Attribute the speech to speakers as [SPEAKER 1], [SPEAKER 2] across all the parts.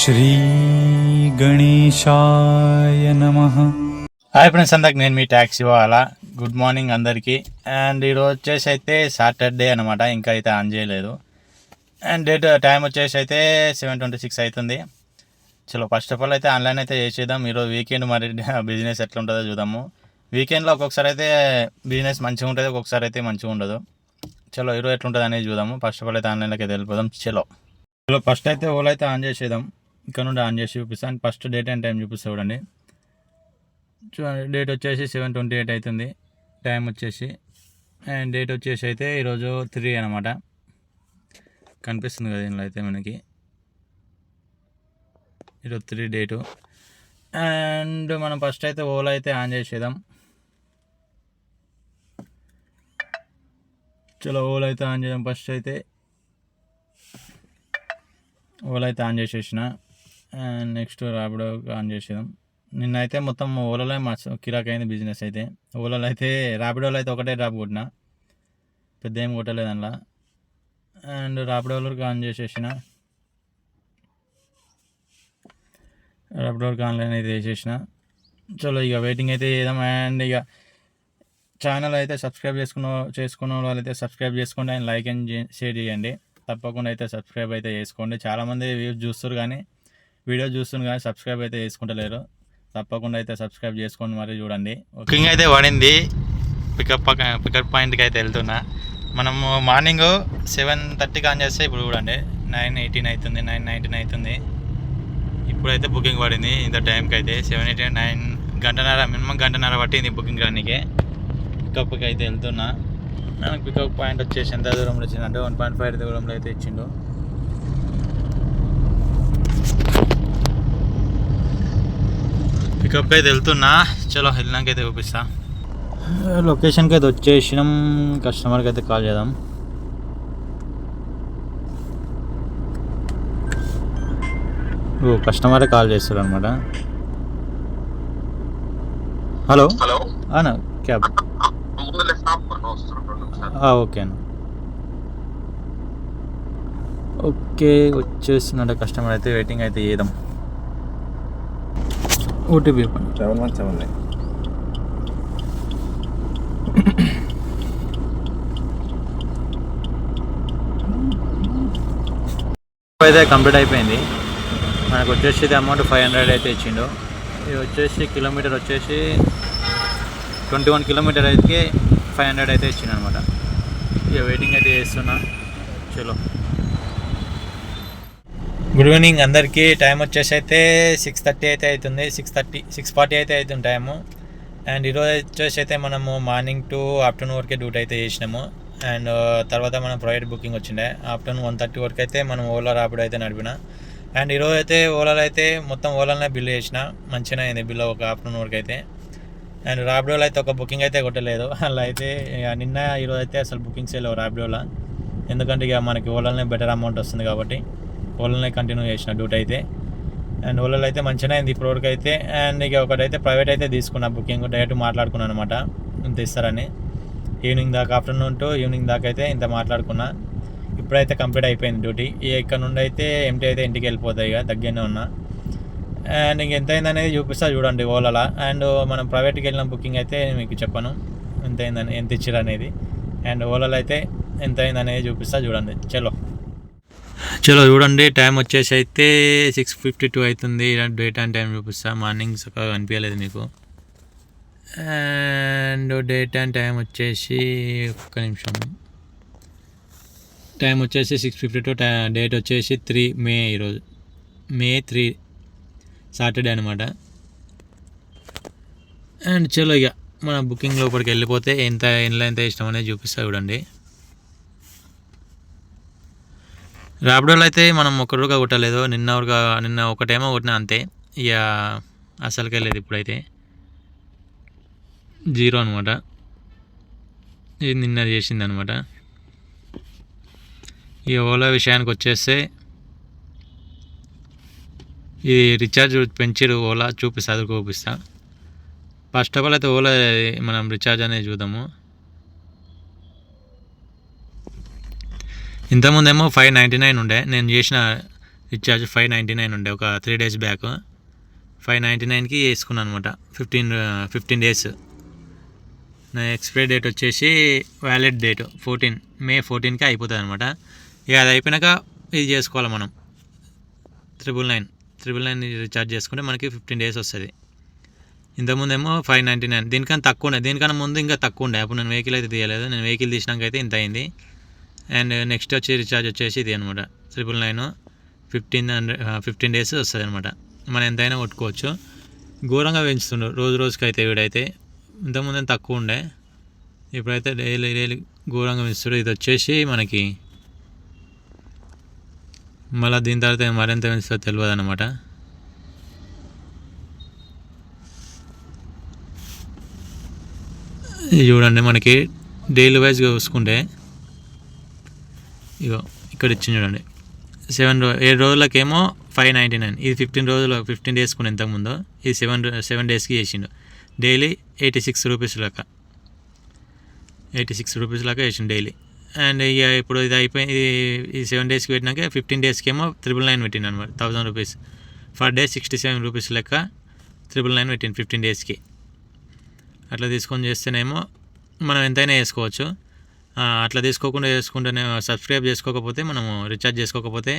[SPEAKER 1] శ్రీగణేశాయ నమ.
[SPEAKER 2] Hi friends అందరికి నేను మీ ట్యాక్స్ ఇవ్వాలా గుడ్ మార్నింగ్ అందరికీ. అండ్ ఈరోజు వచ్చేసి అయితే సాటర్డే అనమాట ఇంకా అయితే ఆన్ చేయలేదు. అండ్ డేట్ టైం వచ్చేసి అయితే సెవెన్ ట్వంటీ సిక్స్ అవుతుంది. చలో ఫస్ట్ ఆఫ్ ఆల్ అయితే ఆన్లైన్ అయితే చేసేద్దాం. ఈరోజు వీకెండ్ మరి బిజినెస్ ఎట్లా ఉంటుందో చూద్దాము. వీకెండ్లో ఒక్కొక్కసారి అయితే బిజినెస్ మంచిగా ఉంటుంది ఒక్కొక్కసారి అయితే మంచిగా ఉండదు. చలో ఈరోజు ఎట్లుంటుంది అనేది చూద్దాము. ఫస్ట్ ఆఫ్ ఆల్ అయితే ఆన్లైన్లోకి అయితే వెళ్ళిపోదాం. చలో చలో ఫస్ట్ అయితే ఓలో అయితే ఆన్ చేసేద్దాం. ఇక్కడ నుండి ఆన్ చేసి చూపిస్తాను ఫస్ట్ డేట్ అండ్ టైం చూపిస్తా చూడండి. చూడండి డేట్ వచ్చేసి సెవెన్ ట్వంటీ ఎయిట్ అవుతుంది టైం వచ్చేసి అండ్ డేట్ వచ్చేసి అయితే ఈరోజు త్రీ అనమాట కనిపిస్తుంది కదా దీనిలో అయితే మనకి. ఈరోజు త్రీ డేటు. అండ్ మనం ఫస్ట్ అయితే ఓలా అయితే ఆన్ చేసేద్దాం. చలో ఓలా అయితే ఆన్ చేద్దాం ఫస్ట్ అయితే. ఓలా అయితే ఆన్ చేసేసిన. అండ్ నెక్స్ట్ ర్యాపిడో ఆన్ చేసేద్దాం నిన్న అయితే మొత్తం ఓలాలో మా కిరాక్ అయింది బిజినెస్ అయితే. ఓలాలో అయితే రాపిడోలో అయితే ఒకటే డ్రాప్ కొట్టిన. పెద్ద ఏం కొట్టలేదు అందులో. అండ్ ర్యాపిడోలోకి ఆన్ చేసేసిన. రాపిడోకి ఆన్లైన్ అయితే వేసేసిన చలో ఇక వెయిటింగ్ అయితే చేద్దాం. అండ్ ఇక ఛానల్ అయితే సబ్స్క్రైబ్ చేసుకున్న చేసుకున్న వాళ్ళు అయితే సబ్స్క్రైబ్ చేసుకోండి. అండ్ లైక్ అండ్ షేర్ చేయండి. తప్పకుండా అయితే సబ్స్క్రైబ్ అయితే చేసుకోండి. చాలామంది వ్యూస్ చూస్తారు కానీ వీడియో చూస్తున్నారు కానీ సబ్స్క్రైబ్ అయితే చేసుకుంటలేరు. తప్పకుండా అయితే సబ్స్క్రైబ్ చేసుకోండి మరి చూడండి. బుకింగ్ అయితే పడింది పికప్ పికప్ పాయింట్కి అయితే వెళ్తున్నా. మనము మార్నింగ్ సెవెన్ థర్టీకి ఆన్ చేస్తే ఇప్పుడు చూడండి. నైన్ ఎయిటీన్ అవుతుంది నైన్ నైన్టీన్ అవుతుంది ఇప్పుడైతే బుకింగ్ పడింది ఇంత టైంకి అయితే సెవెన్ ఎయిటీ నైన్ గంటన్నర మినిమం గంటన్నర పట్టింది బుకింగ్ రానికి. పికప్కి అయితే వెళ్తున్నా. మనకు పికప్ పాయింట్ వచ్చేసి ఎంత దూరంలో వచ్చిందంటే వన్ పాయింట్ ఫైవ్ దూరంలో అయితే ఇచ్చిండు. పికప్ అయితే వెళ్తున్నా. చలో వెళ్ళినాక అయితే చూపిస్తా లొకేషన్కి అయితే వచ్చేసినాం. కస్టమర్కి అయితే కాల్ చేద్దాం. ఓ కస్టమరే కాల్ చేస్తారు అనమాట హలో
[SPEAKER 3] హలో
[SPEAKER 2] అన్న క్యాబ్ ఓకే అన్న. ఓకే వచ్చేస్తున్నాడు. కస్టమర్ అయితే వెయిటింగ్ అయితే చేద్దాం. ఓటీపీ చెప్పండి.
[SPEAKER 3] Seven one seven nine.
[SPEAKER 2] అయితే కంప్లీట్ అయిపోయింది. మనకు వచ్చేసి ఇది అమౌంట్ ఫైవ్ హండ్రెడ్ అయితే ఇచ్చిండు. ఇది వచ్చేసి కిలోమీటర్ వచ్చేసి ట్వంటీ వన్ కిలోమీటర్ అయితే ఫైవ్ హండ్రెడ్ అయితే ఇచ్చిండు అనమాట ఇక వెయిటింగ్ అయితే చేస్తున్నా. చలో. గుడ్ ఈవినింగ్ అందరికీ. టైం వచ్చేసి అయితే సిక్స్ థర్టీ అయితే అవుతుంది. సిక్స్ థర్టీ సిక్స్ ఫార్టీ అయితే అవుతుంది టైము అండ్ ఈరోజు వచ్చేసి అయితే మనము మార్నింగ్ టు ఆఫ్టర్నూన్ వరకే డ్యూటీ అయితే చేసినాము. అండ్ uh, తర్వాత మనం ప్రైవేట్ బుకింగ్ వచ్చిండే. ఆఫ్టర్నూన్ వన్ థర్టీ వరకు అయితే మనం ఓలా రాపిడో అయితే నడిపిన. అండ్ ఈరోజు అయితే ఓలాలో అయితే మొత్తం ఓలానే బిల్ చేసిన. మంచిగా అయింది బిల్ ఒక ఆఫ్టర్నూన్ వరకు అయితే. అండ్ రాపిడోలో అయితే ఒక బుకింగ్ అయితే కొట్టలేదు. అలా అయితే నిన్న ఈరోజు అయితే అసలు బుకింగ్స్ లేవు రాపిడోలో ఎందుకంటే ఇక మనకి ఓలానే బెటర్ అమౌంట్ వస్తుంది కాబట్టి. ఓలానే కంటిన్యూ చేసిన డ్యూటీ అయితే. అండ్ ఓలాలో అయితే మంచిగానే అయింది ఇప్పటివరకు అయితే. అండ్ ఇక ఒకటైతే ప్రైవేట్ అయితే తీసుకున్నా బుకింగ్ డైరెక్ట్ మాట్లాడుకున్నాను అనమాట ఇంత ఇస్తారని. ఈవినింగ్ దాకా ఆఫ్టర్నూన్ టు ఈవినింగ్ దాకా అయితే ఇంత మాట్లాడుకున్నా. ఇప్పుడైతే కంప్లీట్ అయిపోయింది డ్యూటీ ఇక్కడ నుండి అయితే ఎంటీ అయితే ఇంటికి వెళ్ళిపోతాయి ఇక దగ్గరనే ఉన్నా. అండ్ ఇంక ఎంత అయింది అనేది చూపిస్తా చూడండి ఓలాలా. అండ్ మనం ప్రైవేట్కి వెళ్ళిన బుకింగ్ అయితే మీకు చెప్పాను. ఎంత అయిందని ఎంత ఇచ్చారు అనేది. అండ్ ఓలాలో అయితే ఎంత అయింది అనేది చూపిస్తా చూడండి. చలో. చలో చూడండి టైం వచ్చేసి అయితే సిక్స్ ఫిఫ్టీ టూ అవుతుంది డే టైం టైం చూపిస్తా. మార్నింగ్ చక్కగా కనిపించలేదు మీకు. అండ్ డే టైం టైం వచ్చేసి ఒక్క నిమిషం. టైం వచ్చేసి సిక్స్ ఫిఫ్టీ టూ డేట్ వచ్చేసి త్రీ మే ఈరోజు. మే త్రీ సాటర్డే అనమాట అండ్ చలో ఇక మన బుకింగ్ లోపలికి వెళ్ళిపోతే ఎంత ఎంత ఎంత ఇష్టం అనేది చూపిస్తా చూడండి. ర్యాపిడోలో అయితే మనం ఒకరుగా కొట్టలేదు. నిన్న ఒకరుగా నిన్న ఒకటేమో కొట్టినా అంతే. ఇక అసలుకి లేదు ఇప్పుడైతే. జీరో అనమాట ఇది నిన్న చేసింది అనమాట ఈ ఓలా విషయానికి వచ్చేస్తే ఇది రీఛార్జ్ పెంచారు ఓలా చూపిస్తా అది చూపిస్తా. ఫస్ట్ ఆఫ్ ఆల్ అయితే ఓలా మనం రీఛార్జ్ అనేది చూద్దాము. ఇంతకుముందేమో ఫైవ్ నైంటీ నైన్ ఉండే. నేను చేసిన రీఛార్జ్ ఫైవ్ నైంటీ నైన్ ఉండే ఒక three days back five ninety నైన్కి వేసుకున్నాను అనమాట ఫిఫ్టీన్ ఫిఫ్టీన్ డేస్ నా ఎక్స్పైరీ డేట్ వచ్చేసి వ్యాలిడ్ డేట్ ఫోర్టీన్ మే ఫోర్టీన్కి అయిపోతుంది అనమాట ఇక అది అయిపోయినాక ఇది చేసుకోవాలి మనం. Triple nine triple nine recharge చేసుకుంటే మనకి ఫిఫ్టీన్ డేస్ వస్తుంది. ఇంతకుముందేమో ఫైవ్ నైంటీ నైన్ దీనికన్నా తక్కువ ఉండే. దీనికన్నా ముందు ఇంకా తక్కువ ఉండే. అప్పుడు నేను వెహికల్ అయితే తీయలేదు. నేను వెహికల్ తీసినాక అయితే ఇంత అయింది. అండ్ నెక్స్ట్ వచ్చి రీఛార్జ్ వచ్చేసి ఇది అనమాట. Triple nine fifteen hundred fifteen days వస్తుంది అనమాట. మనం ఎంతైనా కొట్టుకోవచ్చు. ఘోరంగా పెంచుతుండ్రు. రోజు రోజుకి అయితే వీడైతే. ఇంతకుముందు తక్కువ ఉండే. ఇప్పుడైతే డైలీ డైలీ ఘోరంగా పెంచుతాడు ఇది వచ్చేసి మనకి మళ్ళీ దీని తర్వాత మరింత పెంచుతుందో తెలియదు అనమాట. చూడండి మనకి డైలీ వైజ్గా చూసుకుంటే ఇగో ఇక్కడ ఇచ్చింది చూడండి. సెవెన్ రో ఏడు రోజులకేమో ఫైవ్ నైంటీ నైన్. ఇది ఫిఫ్టీన్ రోజులు ఫిఫ్టీన్ డేస్ కొన్ని ఇంతకుముందు ఇది సెవెన్ సెవెన్ డేస్కి చేసిండు. డైలీ ఎయిటీ సిక్స్ రూపీస్ లెక్క. ఎయిటీ సిక్స్ రూపీస్ లెక్క వేసిండు డైలీ. అండ్ ఇక ఇప్పుడు ఇది అయిపోయింది ఈ సెవెన్ డేస్కి పెట్టినాక ఫిఫ్టీన్ డేస్కి ఏమో త్రిబుల్ నైన్ పెట్టిండు అనమాట thousand rupees. For day sixty seven rupees లెక్క త్రిబుల్ నైన్ పెట్టిండు ఫిఫ్టీన్ డేస్కి. అట్లా తీసుకొని చేస్తేనేమో మనం ఎంతైనా వేసుకోవచ్చు. అట్లా తీసుకోకుండా చేసుకుంటేనే సబ్స్క్రైబ్ చేసుకోకపోతే మనము రీఛార్జ్ చేసుకోకపోతే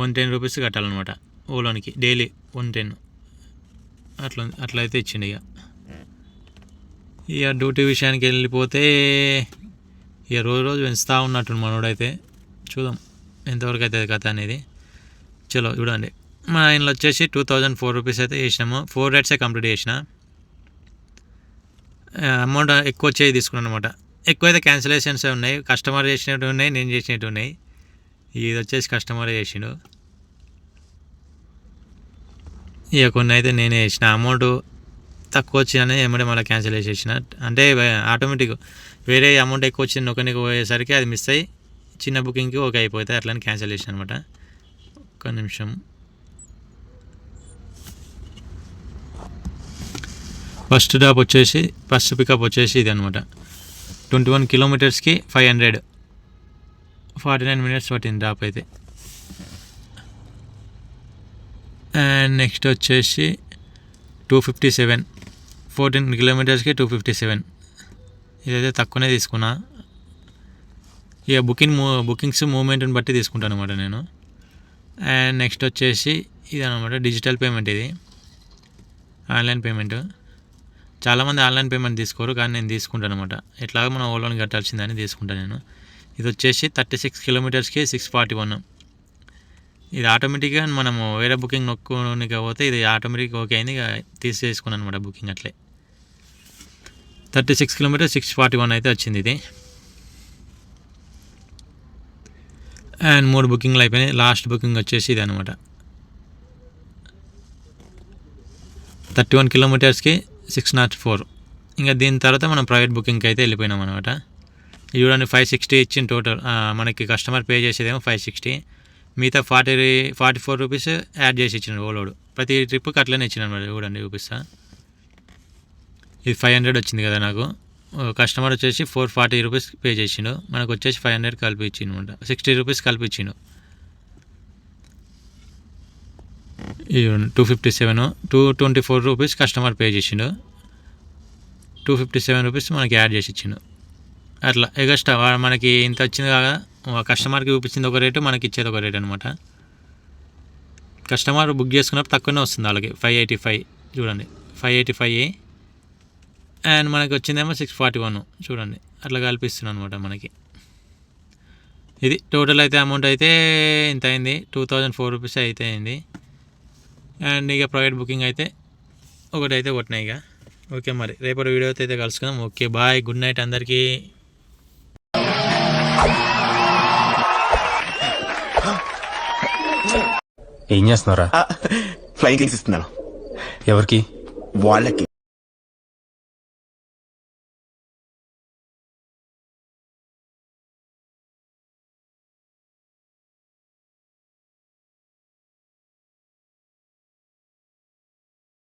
[SPEAKER 2] వన్ టెన్ రూపీస్ కట్టాలన్నమాట. ఓలోనికి డైలీ వన్ టెన్ అట్లా అట్లా అయితే ఇచ్చిండు ఇక ఇక డ్యూటీ విషయానికి వెళ్ళిపోతే ఇక రోజు రోజు పెంచుతూ ఉన్నట్టు మనోడైతే. చూద్దాం ఎంతవరకు అవుతుంది కథ అనేది. చలో చూడండి. మా ఆయనలో వచ్చేసి టూ థౌజండ్ ఫోర్ రూపీస్ అయితే చేసినాము. ఫోర్ రైడ్సే కంప్లీట్ చేసిన. అమౌంట్ ఎక్కువ వచ్చేది తీసుకున్నాను అనమాట ఎక్కువైతే క్యాన్సిలేషన్స్ ఉన్నాయి. కస్టమర్ చేసినట్టు ఉన్నాయి నేను చేసినట్టు ఉన్నాయి. ఇది వచ్చేసి కస్టమర్ చేసిండు. ఇక కొన్ని అయితే నేనే చేసిన. అమౌంట్ తక్కువ వచ్చిందని ఏమంటే మళ్ళీ M&M క్యాన్సిల్ చేసేసిన. అంటే ఆటోమేటిక్ వేరే అమౌంట్ ఎక్కువ వచ్చింది ఒకరికి పోయేసరికి అది మిస్ అయ్యి చిన్న బుకింగ్కి ఓకే అయిపోతే అట్లని క్యాన్సిల్ చేసిన అనమాట ఒక్క నిమిషం. ఫస్ట్ డాప్ వచ్చేసి ఫస్ట్ పికప్ వచ్చేసి ఇది అనమాట twenty one కిలోమీటర్స్కి five hundred forty nine minutes పట్టింది డ్రాప్ అయితే. అండ్ నెక్స్ట్ వచ్చేసి టూ ఫిఫ్టీ సెవెన్ ఫోర్టీన్ కిలోమీటర్స్కి టూ ఫిఫ్టీ సెవెన్ ఇదైతే తక్కువనే తీసుకున్నా. ఇక బుకింగ్ మూ బుకింగ్స్ మూమెంట్ని బట్టి తీసుకుంటాను అనమాట నేను. అండ్ నెక్స్ట్ వచ్చేసి ఇది అనమాట డిజిటల్ పేమెంట్ ఇది. ఆన్లైన్ పేమెంట్ చాలామంది ఆన్లైన్ పేమెంట్ తీసుకోరు కానీ నేను తీసుకుంటాను అనమాట ఎట్లాగో మనం ఓలోని కట్టాల్సిందని తీసుకుంటాను నేను. ఇది వచ్చేసి థర్టీ సిక్స్ కిలోమీటర్స్కి సిక్స్ ఫార్టీ వన్ ఇది ఆటోమేటిక్గా మనము వేరే బుకింగ్ నొక్కునికి పోతే ఇది ఆటోమేటిక్ ఓకే అయింది తీసేసుకున్నాను అనమాట బుకింగ్ అట్లే. Thirty six kilometre six forty one అయితే వచ్చింది ఇది. అండ్ మూడు బుకింగ్లు అయిపోయినాయి. లాస్ట్ బుకింగ్ వచ్చేసి ఇది అనమాట థర్టీ వన్ కిలోమీటర్స్కి సిక్స్ నాట్ ఫోర్. ఇంకా దీని తర్వాత మనం ప్రైవేట్ బుకింగ్కి అయితే వెళ్ళిపోయినాం అనమాట చూడండి ఫైవ్ సిక్స్టీ ఇచ్చిన టోటల్ మనకి కస్టమర్ పే చేసేదేమో ఫైవ్ సిక్స్టీ. మిగతా forty forty four rupees add చేసి ఇచ్చిన ఓలోడు. ప్రతి ట్రిప్కి అట్లనే ఇచ్చిన అనమాట చూడండి చూపిస్తా ఇది ఫైవ్ హండ్రెడ్ వచ్చింది కదా నాకు. కస్టమర్ వచ్చేసి ఫోర్ ఫార్టీ రూపీస్ పే చేసిండు. మనకు వచ్చేసి ఫైవ్ హండ్రెడ్ కలిపి ఇచ్చిండు అనమాట సిక్స్టీ రూపీస్ కలిపి ఇచ్చిండు. Two fifty seven two twenty four rupees customer pay చేసిండు. టూ ఫిఫ్టీ సెవెన్ రూపీస్ మనకి యాడ్ చేసి ఇచ్చిండు. అట్లా ఎగస్ట్రా మనకి ఇంత వచ్చింది కాగా కస్టమర్కి చూపించింది ఒక రేటు మనకి ఇచ్చేది ఒక రేట్ అనమాట కస్టమర్ బుక్ చేసుకున్నప్పుడు తక్కువనే వస్తుంది వాళ్ళకి ఫైవ్ ఎయిటీ ఫైవ్ చూడండి. ఫైవ్ ఎయిటీ ఫైవ్ అండ్ మనకి వచ్చిందేమో సిక్స్ ఫార్టీ వన్ చూడండి. అట్లా కల్పిస్తున్నాను అనమాట మనకి. ఇది టోటల్ అయితే అమౌంట్ అయితే ఇంత అయింది టూ థౌజండ్ ఫోర్ రూపీస్ అయితే అయింది. అండ్ ఇక ప్రైవేట్ బుకింగ్ అయితే ఒకటి అయితే కొట్టినాయి ఇక. ఓకే మరి రేపటి వీడియోతో అయితే కలుసుకుందాం. ఓకే బాయ్ గుడ్ నైట్ అందరికీ.
[SPEAKER 1] ఏం చేస్తున్నారా
[SPEAKER 4] కిక్స్ ఇస్తున్నాను.
[SPEAKER 1] ఎవరికి?
[SPEAKER 4] వాళ్ళకి.